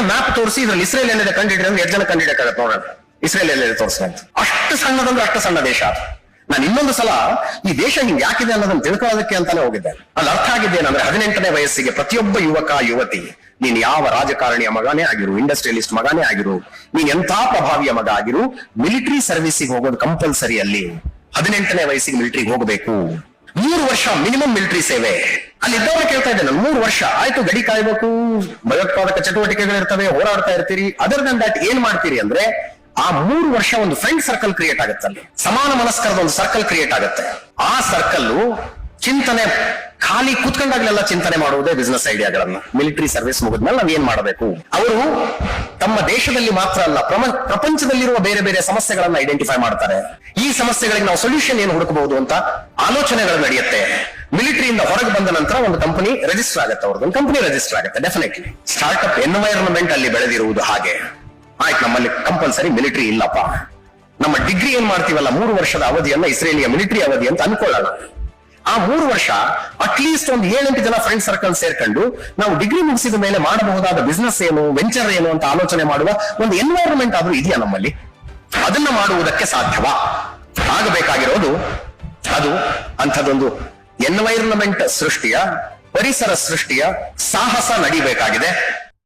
ಜನ ಮ್ಯಾಪ್ ತೋರಿಸಿ ಇದ್ರಲ್ಲಿ ಇಸ್ರೇಲ್ ಏನಿದೆ ಕಂಡಿಡ್ರಿ ಅಂದ್ರೆ ಎಷ್ಟು ಜನ ಕಂಡಿಡಿಯಕ್ಕಾಗತ್ತೆ ನೋಡೋಣ. ಇಸ್ರೇಲ್ ಎಲ್ಲಿದೆ ಅಂತ. ಅಷ್ಟು ಸಣ್ಣದಂದ್ರೆ ಅಷ್ಟು ಸಣ್ಣ ದೇಶ ಅದು. ನಾನು ಇನ್ನೊಂದು ಸಲ ಈ ದೇಶ ಹಿಂಗೆ ಯಾಕಿದೆ ಅನ್ನೋದನ್ನ ತಿಳ್ಕೊಳ್ಳೋದಕ್ಕೆ ಅಂತಾನೆ ಹೋಗಿದ್ದೆ. ಅಲ್ಲಿ ಅರ್ಥ ಆಗಿದ್ದೇನಂದ್ರೆ ಹದಿನೆಂಟನೇ ವಯಸ್ಸಿಗೆ ಪ್ರತಿಯೊಬ್ಬ ಯುವಕ, ಯುವತಿ, ನೀನ್ ಯಾವ ರಾಜಕಾರಣಿಯ ಮಗನೇ ಆಗಿರು ಇಂಡಸ್ಟ್ರಿಯಲಿಸ್ಟ್ ಮಗನೇ ಆಗಿರು, ನೀನ್ ಎಂಥ ಪ್ರಭಾವಿಯ ಮಗ ಆಗಿರು ಮಿಲಿಟರಿ ಸರ್ವಿಸಿಗೆ ಹೋಗೋದು ಕಂಪಲ್ಸರಿ ಅಲ್ಲಿ. ಹದಿನೆಂಟನೇ ವಯಸ್ಸಿಗೆ ಮಿಲಿಟರಿಗೆ ಹೋಗಬೇಕು. ಮೂರು ವರ್ಷ ಮಿನಿಮಮ್ ಮಿಲಿಟರಿ ಸೇವೆ. ಅಲ್ಲಿ ಇದ್ದವ್ರು ಕೇಳ್ತಾ ಇದ್ದೆ ನಾನು ಮೂರು ವರ್ಷ, ಆಯ್ತು ಗಡಿ ಕಾಯ್ಬೇಕು, ಭಯೋತ್ಪಾದಕ ಚಟುವಟಿಕೆಗಳಿರ್ತವೆ ಹೋರಾಡ್ತಾ ಇರ್ತೀರಿ. ಅದರ್ ದನ್ ದಟ್ ಏನ್ ಮಾಡ್ತೀರಿ ಅಂದ್ರೆ, ಆ ಮೂರು ವರ್ಷ ಒಂದು ಫ್ರೆಂಡ್ ಸರ್ಕಲ್ ಕ್ರಿಯೇಟ್ ಆಗುತ್ತೆ ಅಲ್ಲಿ. ಸಮಾನ ಮನಸ್ಕರದ ಒಂದು ಸರ್ಕಲ್ ಕ್ರಿಯೇಟ್ ಆಗುತ್ತೆ. ಆ ಸರ್ಕಲ್ ಚಿಂತನೆ, ಖಾಲಿ ಕೂತ್ಕೊಂಡಾಗ್ಲೆಲ್ಲ ಚಿಂತನೆ ಮಾಡುವುದೇ ಬಿಸ್ನೆಸ್ ಐಡಿಯಾಗಳನ್ನ ಮಿಲಿಟರಿ ಸರ್ವಿಸ್ ಮುಗಿದ್ಮೇಲೆ ನಾವ್ ಏನ್ ಮಾಡಬೇಕು? ಅವರು ತಮ್ಮ ದೇಶದಲ್ಲಿ ಮಾತ್ರ ಅಲ್ಲ ಪ್ರಪಂಚದಲ್ಲಿರುವ ಬೇರೆ ಬೇರೆ ಸಮಸ್ಯೆಗಳನ್ನ ಐಡೆಂಟಿಫೈ ಮಾಡ್ತಾರೆ. ಈ ಸಮಸ್ಯೆಗಳಿಗೆ ನಾವು ಸೊಲ್ಯೂಷನ್ ಏನು ಹುಡುಕಬಹುದು ಅಂತ ಆಲೋಚನೆಗಳು ನಡೆಯುತ್ತೆ. ಮಿಲಿಟರಿಯಿಂದ ಹೊರಗೆ ಬಂದ ನಂತರ ಒಂದು ಕಂಪನಿ ರಿಜಿಸ್ಟರ್ ಆಗುತ್ತೆ ಅವ್ರದ್ದು, ಒಂದು ಕಂಪನಿ ರಿಜಿಸ್ಟರ್ ಆಗುತ್ತೆ ಡೆಫಿನೆಟ್ಲಿ ಸ್ಟಾರ್ಟ್ಅಪ್ ಎನ್ವೈರನ್ಮೆಂಟ್ ಅಲ್ಲಿ ಬೆಳೆದಿರುವುದು ಹಾಗೆ. ಆಯ್ತು, ನಮ್ಮಲ್ಲಿ ಕಂಪಲ್ಸರಿ ಮಿಲಿಟರಿ ಇಲ್ಲಪ್ಪ. ನಮ್ಮ ಡಿಗ್ರಿ ಏನ್ ಮಾಡ್ತೀವಲ್ಲ, ಮೂರು ವರ್ಷದ ಅವಧಿಯನ್ನ ಇಸ್ರೇಲಿಯ ಮಿಲಿಟರಿ ಅವಧಿ ಅಂತ ಅನ್ಕೊಳ್ಳೋಣ. ಆ ಮೂರು ವರ್ಷ ಅಟ್ಲೀಸ್ಟ್ ಒಂದು ಏಳೆಂಟು ಜನ ಫ್ರೆಂಡ್ ಸರ್ಕಲ್ ಸೇರ್ಕೊಂಡು ನಾವು ಡಿಗ್ರಿ ಮುಗಿಸಿದ ಮೇಲೆ ಮಾಡಬಹುದಾದ ಬಿಸ್ನೆಸ್ ಏನು ವೆಂಚರ್ ಏನು ಅಂತ ಆಲೋಚನೆ ಮಾಡುವ ಒಂದು ಎನ್ವೈರನ್ಮೆಂಟ್ ಆದ್ರೂ ಇದೆಯಾ ನಮ್ಮಲ್ಲಿ? ಅದನ್ನ ಮಾಡುವುದಕ್ಕೆ ಸಾಧ್ಯವಾ? ಆಗಬೇಕಾಗಿರೋದು ಅದು ಅಂಥದ್ದೊಂದು ಎನ್ವೈರನ್ಮೆಂಟ್ ಸೃಷ್ಟಿಯ, ಪರಿಸರ ಸೃಷ್ಟಿಯ ಸಾಹಸ ನಡಿಬೇಕಾಗಿದೆ.